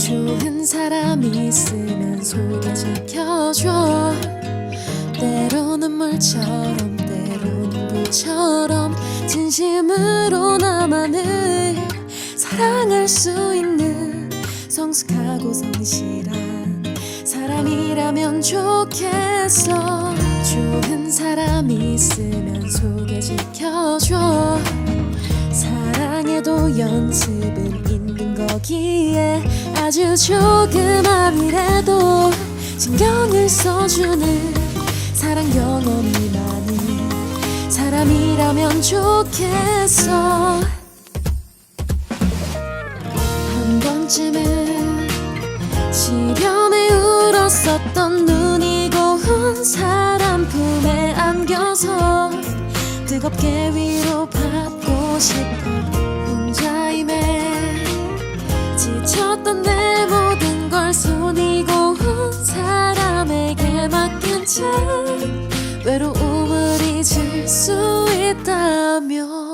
좋은 사람이 있으면 소개시켜줘. 때로는 물처럼 때로는 불처럼 진심으로 나만을 사랑할 수 있는 성숙하고 성실한 사람이라면 좋겠어. 좋은 사람이 있으면 소개시켜줘. 사랑에도 연습은 거기에 아주 조금만이라도 신경을 써주는 사랑 경험이 많은 사람이라면 좋겠어. 한 번쯤은 시련에 울었었던 눈이 고운 사람 품에 안겨서 뜨겁게 위로받고 싶어 외로움을 잊을 수 있다면